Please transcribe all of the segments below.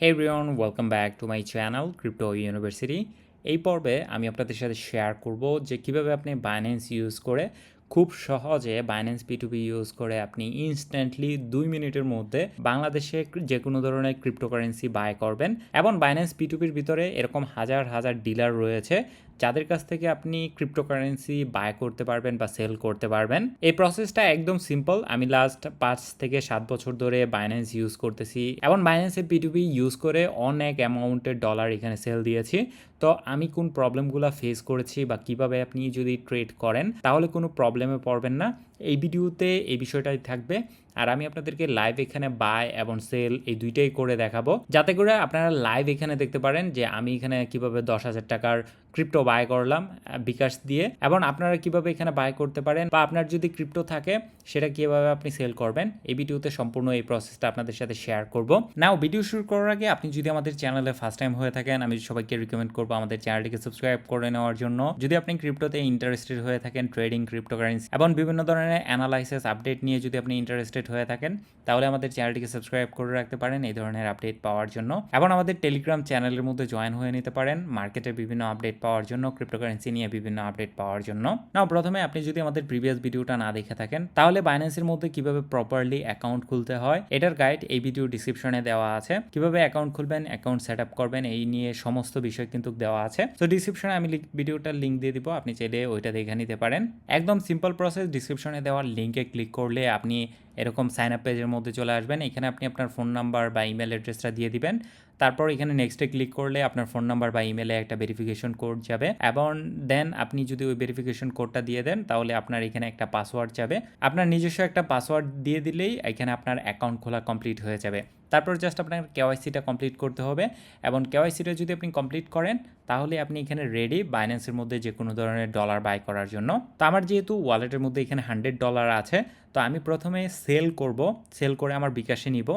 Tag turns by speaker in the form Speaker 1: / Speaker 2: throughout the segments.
Speaker 1: Hey রিয়ন welcome back to my channel crypto university এই পর্বে আমি আপনাদের সাথে শেয়ার করব যে কীভাবে আপনি বাইন্যান্স ইউজ করে খুব সহজে বাইন্যান্স পিটুপি ইউজ করে আপনি ইনস্ট্যান্টলি দুই মিনিটের মধ্যে বাংলাদেশে যে কোনো ধরনের ক্রিপ্টোকারেন্সি বাই করবেন। এবং বাইন্যান্স পিটুপির ভিতরে এরকম হাজার হাজার ডিলার রয়েছে যাদের কাছ থেকে আপনি ক্রিপ্টোকারেন্সি বাই করতে পারবেন বা সেল করতে পারবেন, এই প্রসেসটা একদম সিম্পল আমি লাস্ট পাঁচ থেকে সাত বছর ধরে বাইন্যান্স ইউজ করতেছি। এবং বাইন্যান্সের পিটুপি ইউজ করে অনেক অ্যামাউন্টের ডলার এখানে সেল দিয়েছি। তো আমি কোন প্রবলেমগুলো ফেস করেছি বা কীভাবে আপনি যদি ট্রেড করেন, তাহলে কোনো প্রবলেমে পড়বেন না। এই ভিডিওতে এই বিষয়টাই থাকবে। আর আমি আপনাদেরকে লাইভ এখানে বাই এবং সেল এই দুইটাই করে দেখাবো। যাতে করে আপনারা লাইভ এখানে দেখতে পারেন যে আমি এখানে কীভাবে দশ হাজার টাকার ক্রিপ্টো বাই করলাম বিকাশ দিয়ে এবং আপনারা কীভাবে এখানে বাই করতে পারেন বা আপনার যদি ক্রিপ্টো থাকে, সেটা কীভাবে আপনি সেল করবেন, এই ভিডিওতে সম্পূর্ণ এই প্রসেসটা আপনাদের সাথে শেয়ার করব। নাও ভিডিও শুরু করার আগে আপনি যদি আমাদের চ্যানেলে ফার্স্ট টাইম হয়ে থাকেন, আমি সবাইকে রিকমেন্ড করব আমাদের চ্যানেলটিকে সাবস্ক্রাইব করে নেওয়ার জন্য। যদি আপনি ক্রিপ্টোতে ইন্টারেস্টেড হয়ে থাকেন ট্রেডিং ক্রিপ্টোকারেন্সি এবং বিভিন্ন ধরনের অ্যানালাইসিস আপডেট নিয়ে যদি আপনি ইন্টারেস্টেড হয়ে থাকেন, তাহলে আমাদের চ্যানেলটিকে সাবস্ক্রাইব করে রাখতে পারেন এই ধরনের আপডেট পাওয়ার জন্য। এবং আমাদের টেলিগ্রাম চ্যানেলের মধ্যে জয়েন হয়ে নিতে পারেন মার্কেটের বিভিন্ন আপডেট পাওয়ার জন্য ক্রিপ্টোকারেন্সি নিয়ে বিভিন্ন আপডেট পাওয়ার জন্য। না প্রথমে আপনি যদি আমাদের প্রিভিয়াস ভিডিওটা না দেখে থাকেন, তাহলে বাইন্যান্সের মধ্যে কীভাবে প্রপারলি অ্যাকাউন্ট খুলতে হয়, এটার গাইড এই ভিডিও ডিসক্রিপশনে দেওয়া আছে। কীভাবে অ্যাকাউন্ট খুলবেন অ্যাকাউন্ট সেট আপ করবেন, এই নিয়ে সমস্ত বিষয় কিন্তু দেওয়া আছে। তো ডিসক্রিপশনে আমি ভিডিওটার লিঙ্ক দিয়ে দিব, আপনি চাইলে ওইটা দেখে নিতে পারেন। একদম সিম্পল প্রসেস ডিসক্রিপশনে দেওয়ার লিঙ্কে ক্লিক করলে আপনি এরকম সাইন আপ পেজের মধ্যে চলে আসবেন। এখানে আপনি আপনার ফোন নাম্বার বা ইমেল অ্যাড্রেসটা দিয়ে দিবেন। তারপর এখানে নেক্সটে ক্লিক করলে আপনার ফোন নাম্বার বা ইমেলে একটা ভেরিফিকেশন কোড যাবে এবং দেন আপনি যদি ওই ভেরিফিকেশন কোডটা দিয়ে দেন, তাহলে আপনার এখানে একটা পাসওয়ার্ড যাবে। আপনার নিজস্ব একটা পাসওয়ার্ড দিয়ে দিলেই এখানে আপনার অ্যাকাউন্ট খোলা কমপ্লিট হয়ে যাবে। তারপর জাস্ট আপনার কেওয়াইসিটা কমপ্লিট করতে হবে এবং কেওয়াইসিটা যদি আপনি কমপ্লিট করেন, তাহলে আপনি এখানে রেডি বাইন্যান্সের মধ্যে যে কোনো ধরনের ডলার বাই করার জন্য। তো আমার যেহেতু ওয়ালেটের মধ্যে এখানে হান্ড্রেড ডলার আছে, তো আমি প্রথমে সেল করব সেল করে আমার বিকাশে নিব।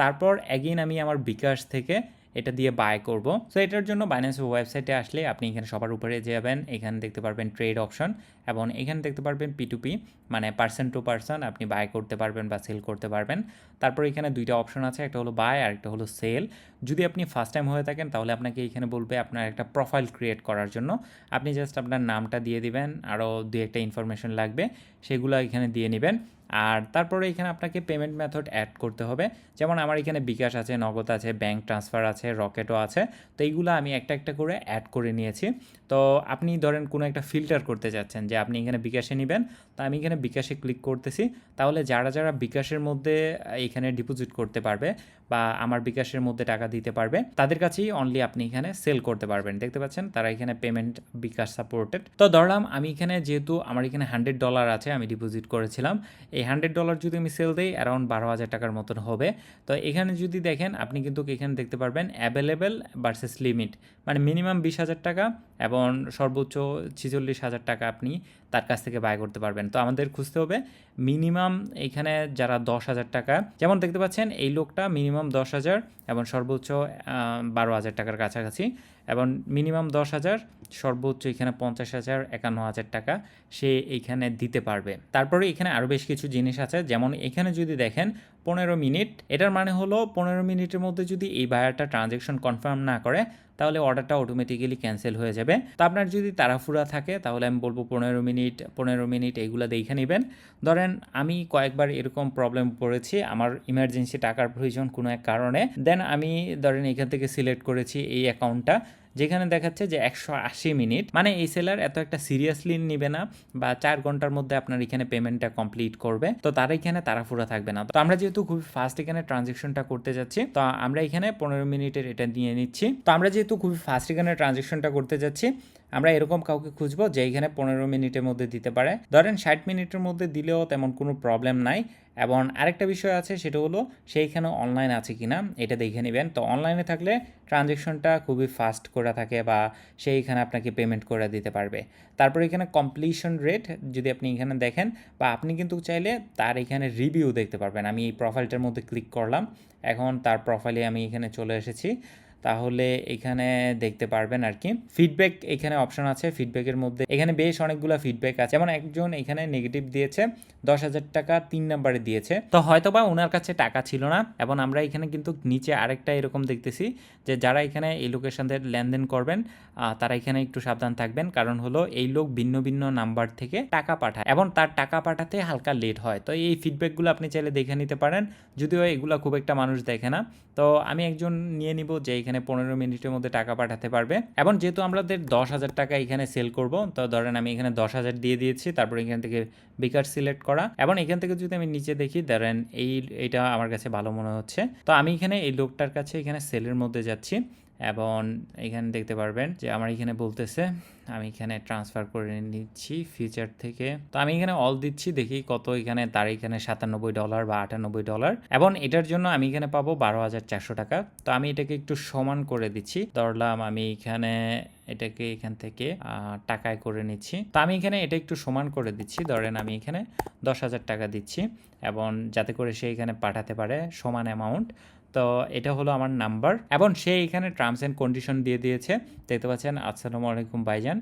Speaker 1: তারপর অ্যাগেন আমি আমার বিকাশ থেকে এটা দিয়ে বাই করব। সো এটার জন্য বাইন্যান্সের ওয়েবসাইটে আসলে আপনি এখানে সবার উপরে যাবেন, এখানে দেখতে পারবেন ট্রেড অপশন এবং এখানে দেখতে পারবেন পি টু পি মানে পার্সন টু পার্সন আপনি বাই করতে পারবেন বা সেল করতে পারবেন। তারপর এখানে দুইটা অপশন আছে, একটা হলো বাই আর একটা হলো সেল যদি আপনি ফার্স্ট টাইম হয়ে থাকেন, তাহলে আপনাকে এখানে বলবে আপনার একটা প্রোফাইল ক্রিয়েট করার জন্য। আপনি জাস্ট আপনার নামটা দিয়ে দিবেন আরও দু একটা ইনফরমেশন লাগবে, সেগুলো এখানে দিয়ে নেবেন। আর তারপরে এখানে আপনাকে পেমেন্ট মেথড অ্যাড করতে হবে। যেমন আমার এখানে বিকাশ আছে, নগদ আছে ব্যাঙ্ক ট্রান্সফার আছে, রকেটও আছে। তো এইগুলো আমি একটা একটা করে অ্যাড করে নিয়েছি। তো আপনি ধরেন কোনো একটা ফিল্টার করতে চাচ্ছেন যে আপনি এখানে বিকাশে নেবেন। তো আমি এখানে বিকাশে ক্লিক করতেছি। তাহলে যারা যারা বিকাশের মধ্যে এখানে ডিপোজিট করতে পারবে বা আমার বিকাশের মধ্যে টাকা দিতে পারবে, তাদের কাছেই অনলি আপনি এখানে সেল করতে পারবেন। দেখতে পাচ্ছেন, তারা এখানে পেমেন্ট বিকাশ সাপোর্টেড তো ধরলাম, আমি এখানে যেহেতু আমার এখানে হান্ড্রেড ডলার আছে, আমি ডিপোজিট করেছিলাম। এই হান্ড্রেড ডলার যদি আমি সেল দিই অ্যারাউন্ড বারো হাজার টাকার মতন হবে। তো এখানে যদি দেখেন, আপনি কিন্তু এখানে দেখতে পারবেন অ্যাভেলেবেল ভার্সেস লিমিট মানে মিনিমাম বিশ হাজার টাকা এবং সর্বোচ্চ ছেচল্লিশ হাজার টাকা আপনি তার কাছ থেকে বাই করতে পারবেন। তো আমাদের খুঁজতে হবে মিনিমাম এখানে যারা দশ হাজার টাকা, যেমন দেখতে পাচ্ছেন এই লোকটা মিনিমাম দশ হাজার এবং সর্বোচ্চ বারো হাজার টাকার কাছাকাছি। এবং মিনিমাম দশ হাজার, সর্বোচ্চ এখানে পঞ্চাশ হাজার, একান্ন হাজার টাকা সে এইখানে দিতে পারবে। তারপরে এখানে আরও বেশ কিছু জিনিস আছে, যেমন এখানে যদি দেখেন পনেরো মিনিট, এটার মানে হলো পনেরো মিনিটের মধ্যে যদি এই বায়ারটা ট্রানজ্যাকশন কনফার্ম না করে, তাহলে অর্ডারটা অটোমেটিক্যালি ক্যান্সেল হয়ে যাবে। তো আপনার যদি তাড়াফুড়া থাকে, তাহলে আমি বলব পনেরো মিনিট পনেরো মিনিট এইগুলো দেখে নেবেন। ধরেন আমি কয়েকবার এরকম প্রবলেম পড়েছি আমার ইমার্জেন্সি টাকার প্রয়োজন কোনো এক কারণে দেন আমি ধরেন এখান থেকে সিলেক্ট করেছি এই অ্যাকাউন্টটা যেখানে দেখাচ্ছে যে একশো আশি মিনিট। মানে এই সেলার এত একটা সিরিয়াসলি নিবে না বা চার ঘণ্টার মধ্যে আপনার এখানে পেমেন্টটা কমপ্লিট করবে। তো তারা এখানে তাড়াফুড়া থাকবে না। তো আমরা যেহেতু খুব ফাস্ট এখানে ট্রানজেকশনটা করতে যাচ্ছি, তো আমরা এখানে পনেরো মিনিটের এটা নিয়ে নিচ্ছি। তো আমরা যেহেতু খুব ফাস্ট এখানে ট্রানজেকশনটা করতে যাচ্ছি আমরা এরকম কাউকে খুঁজবো যে এখানে পনেরো মিনিটের মধ্যে দিতে পারে। ধরেন ষাট মিনিটের মধ্যে দিলেও তেমন কোনো প্রবলেম নাই। এবং আরেকটা বিষয় আছে, সেটা হলো সেইখানে অনলাইন আছে কি না এটা দেখে নেবেন। তো অনলাইনে থাকলে ট্রানজেকশনটা খুবই ফাস্ট করা থাকে বা সেইখানে আপনাকে পেমেন্ট করে দিতে পারবে। তারপর এখানে কমপ্লিশন রেট যদি আপনি এখানে দেখেন, বা আপনি কিন্তু চাইলে তার এখানে রিভিউ দেখতে পারবেন। আমি এই প্রোফাইলটার মধ্যে ক্লিক করলাম, এখন তার প্রোফাইলে আমি এখানে চলে এসেছি। তাহলে এখানে দেখতে পারবেন আর কি। ফিডব্যাক এখানে অপশন আছে। ফিডব্যাকের মধ্যে এখানে বেশ অনেকগুলো ফিডব্যাক আছে। যেমন একজন এখানে নেগেটিভ দিয়েছে, দশ হাজার টাকা তিন নাম্বারে দিয়েছে। তো হয়তোবা ওনার কাছে টাকা ছিল না এবং আমরা এখানে কিন্তু নিচে আরেকটা এরকম দেখতেছি যে যারা এখানে এই থেকে লেনদেন করবেন তারা এখানে একটু সাবধান থাকবেন। কারণ হলো এই লোক ভিন্ন ভিন্ন নাম্বার থেকে টাকা পাঠায় এবং তার টাকা পাঠাতে হালকা লেট হয়। তো এই ফিডব্যাকগুলো আপনি চাইলে দেখে নিতে পারেন। যদিও এগুলো খুব একটা মানুষ দেখে না। তো আমি একজন নিয়ে নিব যে এখানে পনেরো মিনিটের মধ্যে টাকা পাঠাতে পারবে। এবং যেহেতু আমাদের দশ হাজার টাকা এখানে সেল করব, তো ধরেন আমি এখানে দশ হাজার দিয়ে দিয়েছি, তারপর এখান থেকে বিকার সিলেক্ট করা। এবং এখান থেকে যদি আমি নিচে দেখি, ধরেন এই, এটা আমার কাছে ভালো মনে হচ্ছে। তো আমি এখানে এই লোকটার কাছে এখানে সেলের মধ্যে যাচ্ছি। এবং এখানে দেখতে পারবেন যে আমার এখানে বলতেছে, আমি এখানে ট্রান্সফার করে নিচ্ছি ফিচার থেকে। তো আমি এখানে অল দিচ্ছি, দেখি কত এখানে, তার এখানে সাতানব্বই ডলার বা আটানব্বই ডলার এবং এটার জন্য আমি এখানে পাবো বারো হাজার চারশো টাকা। তো আমি এটাকে একটু সমান করে দিচ্ছি। ধরলাম আমি এখানে এটাকে এখান থেকে টাকায় করে নিচ্ছি। তো আমি এখানে এটা একটু সমান করে দিচ্ছি। ধরেন আমি এখানে দশ হাজার টাকা দিচ্ছি এবং যাতে করে সে এখানে পাঠাতে পারে সমান অ্যামাউন্ট তো এটা হলো আমার নাম্বার এবং সে এখানে টার্মস অ্যান্ড কন্ডিশন দিয়ে দিয়েছে। দেখতে পাচ্ছেন, আসসালামু আলাইকুম ভাইজান।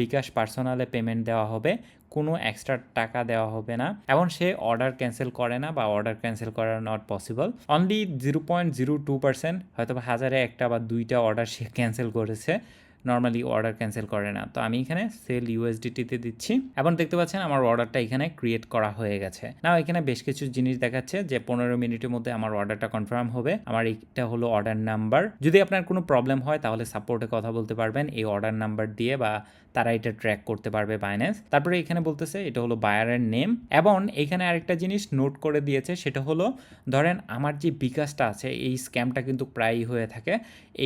Speaker 1: বিকাশ পার্সোনালে পেমেন্ট দেওয়া হবে, কোনো এক্সট্রা টাকা দেওয়া হবে না এবং সে অর্ডার ক্যান্সেল করে না বা অর্ডার ক্যান্সেল করা not possible only zero point zero two percent হয়তো হাজারে একটা বা দুইটা অর্ডার সে ক্যান্সেল করেছে। নর্মালি অর্ডার ক্যান্সেল করে না। তো আমি এখানে সেল ইউএসডিটিতে দিচ্ছি। এবং দেখতে পাচ্ছেন আমার অর্ডারটা এখানে ক্রিয়েট করা হয়ে গেছে। না এখানে বেশ কিছু জিনিস দেখাচ্ছে যে পনেরো মিনিটের মধ্যে আমার অর্ডারটা কনফার্ম হবে। আমার এইটা হলো অর্ডার নাম্বার যদি আপনার কোনো প্রবলেম হয় তাহলে সাপোর্টে কথা বলতে পারবেন। এই অর্ডার নাম্বার দিয়ে বা তারা এটা ট্র্যাক করতে পারবে বাইন্যান্স তারপরে এখানে বলতেছে, এটা হলো বায়ারের নেম এবং এখানে আরেকটা জিনিস নোট করে দিয়েছে, সেটা হলো, ধরেন আমার যে বিকাশটা আছে, এই স্ক্যামটা কিন্তু প্রায়ই হয়ে থাকে।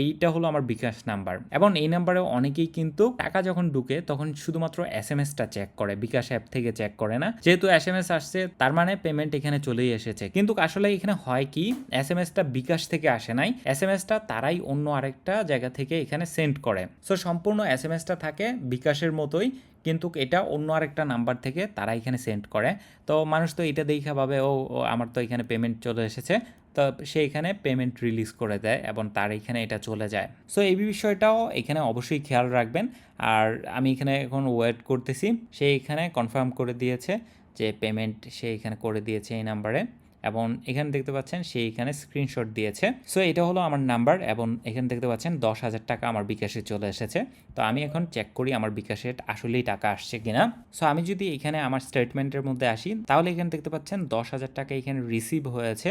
Speaker 1: এইটা হলো আমার বিকাশ নাম্বার এবং এই নাম্বারে অনেকেই কিন্তু টাকা যখন ঢুকে, তখন শুধুমাত্র এস এম এসটা চেক করে, বিকাশ অ্যাপ থেকে চেক করে না। যেহেতু এস এম এস আসছে, তার মানে পেমেন্ট এখানে চলেই এসেছে। কিন্তু আসলে এখানে হয় কি এস এম এসটা বিকাশ থেকে আসে নাই। এস এম এসটা তারাই অন্য আরেকটা জায়গা থেকে এখানে সেন্ড করে। সো সম্পূর্ণ এস এম এসটা থাকে বিকাশের মতোই, কিন্তু এটা অন্য আরেকটা নাম্বার থেকে তারা এখানে সেন্ড করে। তো মানুষ তো এটা দেখা ভাবে ও আমার তো এখানে পেমেন্ট চলে এসেছে। তো সে এখানে পেমেন্ট রিলিজ করে দেয় এবং তার এখানে এটা চলে যায়। সো এই বিষয়টাও এখানে অবশ্যই খেয়াল রাখবেন। আর আমি এখানে এখন ওয়েট করতেছি। সে এখানে কনফার্ম করে দিয়েছে যে পেমেন্ট সে এখানে করে দিয়েছে এই নাম্বারে এবং এখানে দেখতে পাচ্ছেন সে এখানে স্ক্রিনশট দিয়েছে। সো এটা হলো আমার নাম্বার এবং এখানে দেখতে পাচ্ছেন দশ হাজার টাকা আমার বিকাশে চলে এসেছে। তো আমি এখন চেক করি আমার বিকাশে আসলেই টাকা আসছে কিনা। সো আমি যদি এখানে আমার স্টেটমেন্টের মধ্যে আসি, তাহলে এখানে দেখতে পাচ্ছেন দশ হাজার টাকা এখানে রিসিভ হয়েছে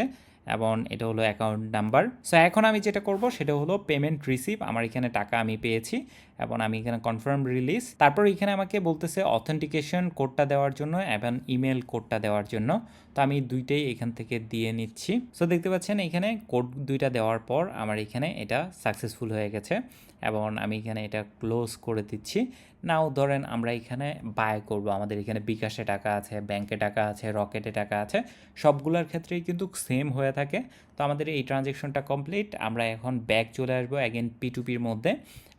Speaker 1: এবং এটা হলো অ্যাকাউন্ট নাম্বার সো এখন আমি যেটা করব সেটা হলো পেমেন্ট রিসিভ আমার এখানে টাকা আমি পেয়েছি। এবং আমি এখানে কনফার্ম রিলিজ তারপর এখানে আমাকে বলতেছে অথেন্টিকেশন কোডটা দেওয়ার জন্য এবং ইমেল কোডটা দেওয়ার জন্য। তো আমি দুইটাই এখান থেকে দিয়ে নিচ্ছি। সো দেখতে পাচ্ছেন এখানে কোড দুইটা দেওয়ার পর আমার এখানে এটা সাকসেসফুল হয়ে গেছে এবং আমি এখানে এটা ক্লোজ করে দিচ্ছি। নাও ধরেন আমরা এখানে বাই করব। আমাদের এখানে বিকাশে টাকা আছে ব্যাংকে টাকা আছে রকেটে টাকা আছে, সবগুলোর ক্ষেত্রেই কিন্তু সেম হয়ে থাকে। তো আমাদের এই ট্রানজেকশনটা কমপ্লিট আমরা এখন ব্যাক চলে আসব অ্যাগেন পি টু পির মধ্যে।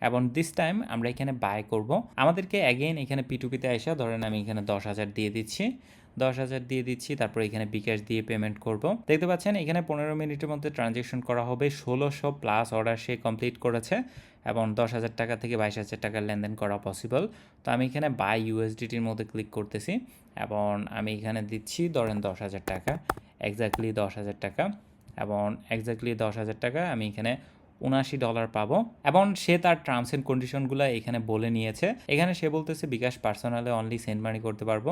Speaker 1: এবং দিস টাইম আমরা এখানে বাই করব। আমাদেরকে অ্যাগেন এখানে পিটুপিতে এসে ধরেন আমি এখানে দশ হাজার দিয়ে দিচ্ছি। দশ হাজার দিয়ে দিচ্ছি, তারপর এখানে বিকাশ দিয়ে পেমেন্ট করব। দেখতে পাচ্ছেন এখানে পনেরো মিনিটের মধ্যে ট্রানজেকশন করা হবে। ষোলোশো প্লাস অর্ডার সে কমপ্লিট করেছে এবং দশ হাজার টাকা থেকে বাইশ হাজার টাকার লেনদেন করা পসিবল তো আমি এখানে বাই ইউএসডিটির মধ্যে ক্লিক করতেছি এবং আমি এখানে দিচ্ছি ধরেন দশ হাজার টাকা। এক্স্যাক্টলি দশ হাজার টাকা এবং এক্স্যাক্টলি দশ হাজার টাকা আমি এখানে উনআশি ডলার পাবো। এবং সে তার টার্মস অ্যান্ড কন্ডিশনগুলো এখানে বলে নিয়েছে। এখানে সে বলতেছে, বিকাশ পার্সোনালে অনলি সেন্ড মানি করতে পারব।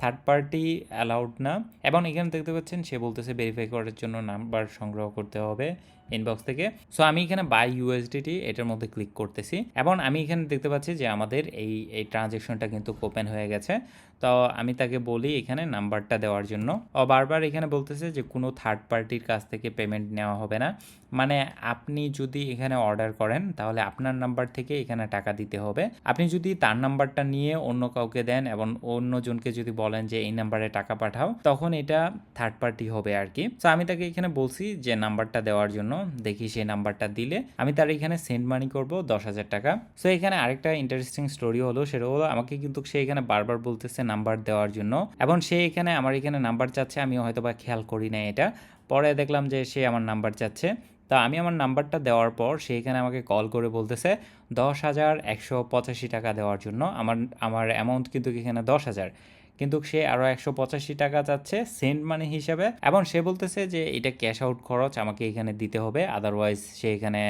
Speaker 1: থার্ড পার্টি অ্যালাউড না। এবং এখানে দেখতে পাচ্ছেন, সে বলতেছে ভেরিফাই করার জন্য নাম্বার সংগ্রহ করতে হবে ইনবক্স থেকে। সো আমি এখানে বাই ইউএসডিটি এটার মধ্যে ক্লিক করতেছি। এবং আমি এখানে দেখতে পাচ্ছি যে আমাদের এই এই ট্রানজেকশনটা কিন্তু ওপেন হয়ে গেছে। তো আমি তাকে বলি এখানে নাম্বারটা দেওয়ার জন্য। ও বারবার এখানে বলতেছে যে কোনো থার্ড পার্টির কাছ থেকে পেমেন্ট নেওয়া হবে না। মানে আপনি যদি এখানে অর্ডার করেন, তাহলে আপনার নাম্বার থেকে এখানে টাকা দিতে হবে। আপনি যদি তার নাম্বারটা নিয়ে অন্য কাউকে দেন এবং অন্যজনকে যদি বলেন যে এই নাম্বারে টাকা পাঠাও, তখন এটা থার্ড পার্টি হবে আর কি তো আমি তাকে এখানে বলছি যে নাম্বারটা দেওয়ার জন্য, দেখি সেই নাম্বারটা দিলে। আমি তার এখানে সেন্ড মানি করব দশ হাজার টাকা। সো এখানে আরেকটা ইন্টারেস্টিং স্টোরি হলো, সেটা হলো আমাকে কিন্তু সে এখানে বারবার বলতেছে নাম্বার দেওয়ার জন্য। এবং সে এখানে, আমার এখানে নাম্বার চাচ্ছে আমি হয়তো বা খেয়াল করি না এটা। পরে দেখলাম যে সে আমার নাম্বার চাচ্ছে। তা আমি আমার নাম্বারটা দেওয়ার পর সে এখানে আমাকে কল করে বলতেছে, দশ হাজার একশো পঁচাশি টাকা দেওয়ার জন্য। আমার আমার অ্যামাউন্ট কিন্তু এখানে দশ হাজার। কিন্তু সে আরও একশো পঁচাশি টাকা চাচ্ছে সেন্ট মানি হিসাবে। এবং সে বলতেছে যে, এটা ক্যাশ আউট খরচ, আমাকে এখানে দিতে হবে। আদারওয়াইজ সে এখানে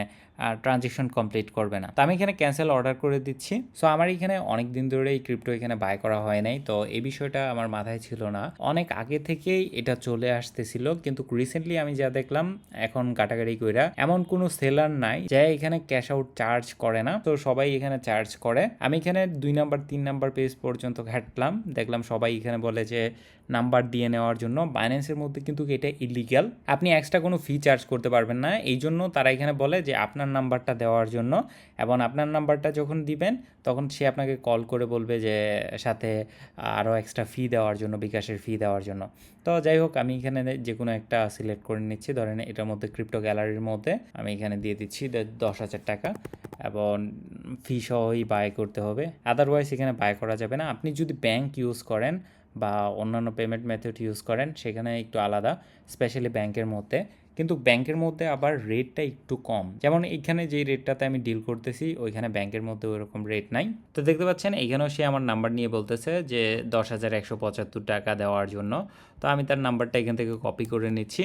Speaker 1: ট্রানজেকশন কমপ্লিট করবে না। তো আমি এখানে ক্যান্সেল অর্ডার করে দিচ্ছি। সো আমার এখানে অনেক দিন ধরে এই ক্রিপ্টো এখানে বাই করা হয় নাই। তো এই বিষয়টা আমার মাথায় ছিল না। অনেক আগে থেকেই এটা চলে আসতেছিল। কিন্তু রিসেন্টলি আমি যা দেখলাম, এখন কাটাকাটি কইরা এমন কোনো সেলার নাই যে এখানে ক্যাশ আউট চার্জ করে না। তো সবাই এখানে চার্জ করে। আমি এখানে দুই নাম্বার তিন নাম্বার পেজ পর্যন্ত ঘাটলাম। দেখলাম সবাই এখানে বলে যে নাম্বার দিয়ে নেওয়ার জন্য বাইন্যান্সের মধ্যে কিন্তু এটা ইলিগ্যাল আপনি এক্সট্রা কোনো ফি চার্জ করতে পারবেন না। এই জন্য তারা এখানে বলে যে আপনার নাম্বারটা দেওয়ার জন্য এবং আপনার নাম্বারটা যখন দিবেন, তখন সে আপনাকে কল করে বলবে যে সাথে আরও এক্সট্রা ফি দেওয়ার জন্য, বিকাশের ফি দেওয়ার জন্য। তো যাই হোক, আমি এখানে যে কোনো একটা সিলেক্ট করে নিচ্ছি। ধরেন এটার মধ্যে ক্রিপ্টো গ্যালারির মধ্যে আমি এখানে দিয়ে দিচ্ছি দশ হাজার টাকা এবং ফি সহই বাই করতে হবে। আদারওয়াইজ এখানে বাই করা যাবে না। আপনি যদি ব্যাংক ইউজ করেন বা অন্যান্য পেমেন্ট মেথড ইউজ করেন, সেখানে একটু আলাদা স্পেশালি ব্যাংকের মধ্যে। কিন্তু ব্যাংকের মধ্যে আবার রেটটা একটু কম। যেমন এখানে যেই রেটটাতে আমি ডিল করতেছি, ওইখানে ব্যাংকের মধ্যে ওইরকম রেট নাই। তো দেখতে পাচ্ছেন এখানেও সে আমার নাম্বার নিয়ে বলতেছে যে, দশ হাজার একশো পঁচাত্তর টাকা দেওয়ার জন্য। তো আমি তার নাম্বারটা এখান থেকে কপি করে নিচ্ছি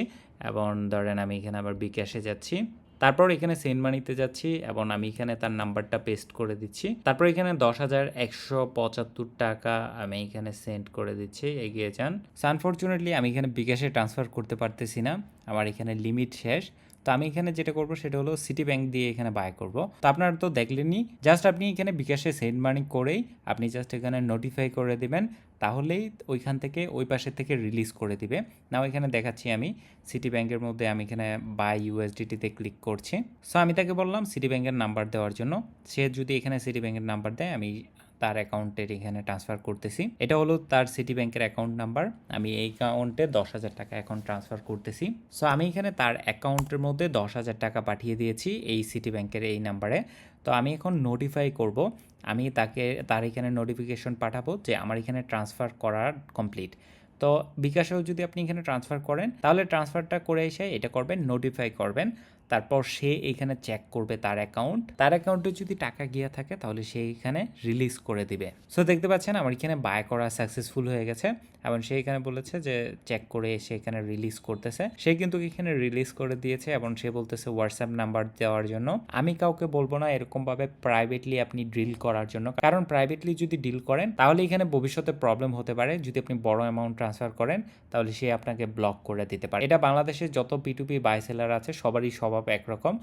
Speaker 1: এবং ধরেন আমি এখানে আবার বিকাশে যাচ্ছি। তারপর এখানে সেন্ড মানিতে যাচ্ছি এবং আমি এখানে তার নাম্বারটা পেস্ট করে দিচ্ছি। তারপর এখানে দশ হাজার একশো পঁচাত্তর টাকা আমি এখানে সেন্ড করে দিচ্ছি, এগিয়ে যান। আনফর্চুনেটলি আমি এখানে বিকাশে ট্রান্সফার করতে পারতেছি না। আমার এখানে লিমিট শেষ। তো আমি এখানে যেটা করব সেটা হলো সিটি ব্যাংক দিয়ে এখানে বাই করব। তো আপনারা তো দেখলেনই জাস্ট আপনি এখানে বিকাশে সেন্ড মানি করেই আপনি জাস্ট এখানে নোটিফাই করে দিবেন, তাহলেই ওইখান থেকে ওই পাশের থেকে রিলিজ করে দিবে। না ওইখানে দেখাচ্ছি আমি সিটি ব্যাংকের মধ্যে আমি এখানে বাই ইউএসডিটিতে ক্লিক করছি। সো আমি তাকে বললাম সিটি ব্যাংকের নাম্বার দেওয়ার জন্য। সে যদি এখানে সিটি ব্যাংকের নাম্বার দেয়, আমি তার অ্যাকাউন্টের এখানে ট্রান্সফার করতেছি। এটা হলো তার সিটি ব্যাংকের অ্যাকাউন্ট নাম্বার আমি এই অ্যাকাউন্টে দশ হাজার টাকা এখন ট্রান্সফার করতেছি। সো আমি এখানে তার অ্যাকাউন্টের মধ্যে দশ হাজার টাকা পাঠিয়ে দিয়েছি এই সিটি ব্যাংকের এই নাম্বারে তো, আমি এখন নোটিফাই করব। আমি তাকে, তার এখানে নোটিফিকেশন পাঠাবো যে আমার এখানে ট্রান্সফার করার কমপ্লিট তো, বিকাশেও যদি আপনি এখানে ট্রান্সফার করেন, তাহলে ট্রান্সফারটা করে এসে এটা করবেন নোটিফাই করবেন। তারপর সে এখানে চেক করবে তার অ্যাকাউন্ট তার অ্যাকাউন্টে যদি টাকা গিয়ে থাকে, তাহলে সে এখানে রিলিজ করে দিবে। সো দেখতে পাচ্ছেন, আমার এখানে বাই করা সাকসেসফুল হয়ে গেছে। এবং সে এখানে বলেছে যে চেক করে সে এখানে রিলিজ করতেছে। সে কিন্তু এখানে রিলিজ করে দিয়েছে এবং সে বলতেছে হোয়াটসঅ্যাপ নাম্বার দেওয়ার জন্য। আমি কাউকে বলব না এরকমভাবে প্রাইভেটলি আপনি ডিল করার জন্য। কারণ প্রাইভেটলি যদি ডিল করেন, তাহলে এখানে ভবিষ্যতে প্রবলেম হতে পারে। যদি আপনি বড় অ্যামাউন্ট ট্রান্সফার করেন, তাহলে সে আপনাকে ব্লক করে দিতে পারে। এটা বাংলাদেশে যত পিটুপি বাই সেলার আছে, সবারই স্বভাব একরকম।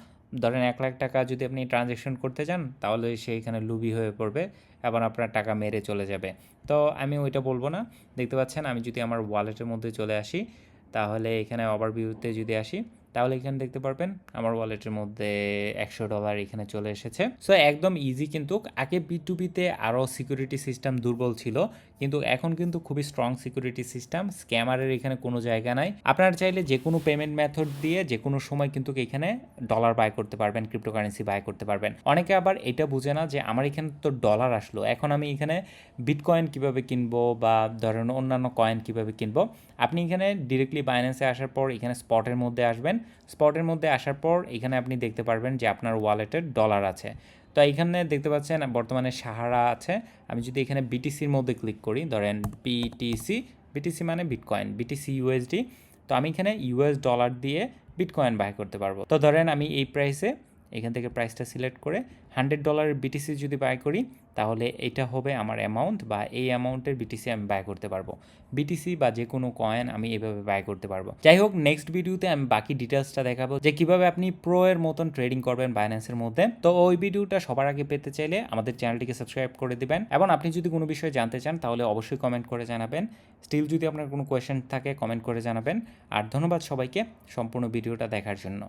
Speaker 1: ধরেন এক লাখ টাকা যদি আপনি ট্রানজ্যাকশন করতে চান, তাহলে সে এখানে লুবি হয়ে পড়বে, এবং আপনার টাকা মেরে চলে যাবে। তো আমি ওইটা বলব না। দেখতে পাচ্ছেন, আমি যদি আমার ওয়ালেটের মধ্যে চলে আসি, তাহলে এখানে ওভারভিউতে যদি আসি তাহলে এখানে দেখতে পারবেন আমার ওয়ালেটের মধ্যে একশো ডলার এখানে চলে এসেছে। সো একদম ইজি কিন্তু, আগে বি টু বিতে আরও সিকিউরিটি সিস্টেম দুর্বল ছিল, কিন্তু এখন কিন্তু খুবই স্ট্রং সিকিউরিটি সিস্টেম স্ক্যামারের এখানে কোনো জায়গা নাই। আপনারা চাইলে যে কোনো পেমেন্ট মেথড দিয়ে যে কোনো সময় কিন্তু এখানে ডলার বাই করতে পারবেন ক্রিপ্টোকারেন্সি বাই করতে পারবেন। অনেকে আবার এটা বুঝে না যে আমার এখানে তো ডলার আসলো, এখন আমি এখানে বিটকয়েন কীভাবে কিনবো বা ধরেন অন্যান্য কয়েন কীভাবে কিনবো। আপনি এখানে ডিরেক্টলি বাইন্যান্সে আসার পর এখানে স্পটের মধ্যে আসবেন স্পটের মধ্যে আসার পর এখানে আপনি দেখতে পারবেন যে আপনার ওয়ালেটের ডলার আছে। তো এখানে দেখতে পাচ্ছেন বর্তমানে সাহারা আছে। আমি যদি এখানে বিটিসির মধ্যে ক্লিক করি, ধরেন বিটিসি বিটিসি মানে বিটকয়েন বিটিসি ইউএসডি তো আমি এখানে ইউএস ডলার দিয়ে বিটকয়েন বাই করতে পারব। তো ধরেন আমি এই প্রাইসে এখান থেকে প্রাইসটা সিলেক্ট করে হান্ড্রেড ডলারের বিটিসি যদি বাই করি, তাহলে এটা হবে আমার অ্যামাউন্ট বা এই অ্যামাউন্টের বিটিসি আমি বাই করতে পারব। বিটিসি বা যে কোনো কয়েন আমি এভাবে বাই করতে পারব। যাই হোক নেক্সট ভিডিওতে আমি বাকি ডিটেলসটা দেখাবো যে কীভাবে আপনি প্রো এর মতন ট্রেডিং করবেন বাইন্যান্সের মধ্যে। তো ওই ভিডিওটা সবার আগে পেতে চাইলে আমাদের চ্যানেলটিকে সাবস্ক্রাইব করে দিবেন। এবং আপনি যদি কোনো বিষয়ে জানতে চান, তাহলে অবশ্যই কমেন্ট করে জানাবেন। স্টিল যদি আপনার কোনো কোয়েশ্চেন থাকে কমেন্ট করে জানাবেন। আর ধন্যবাদ সবাইকে সম্পূর্ণ ভিডিওটা দেখার জন্য।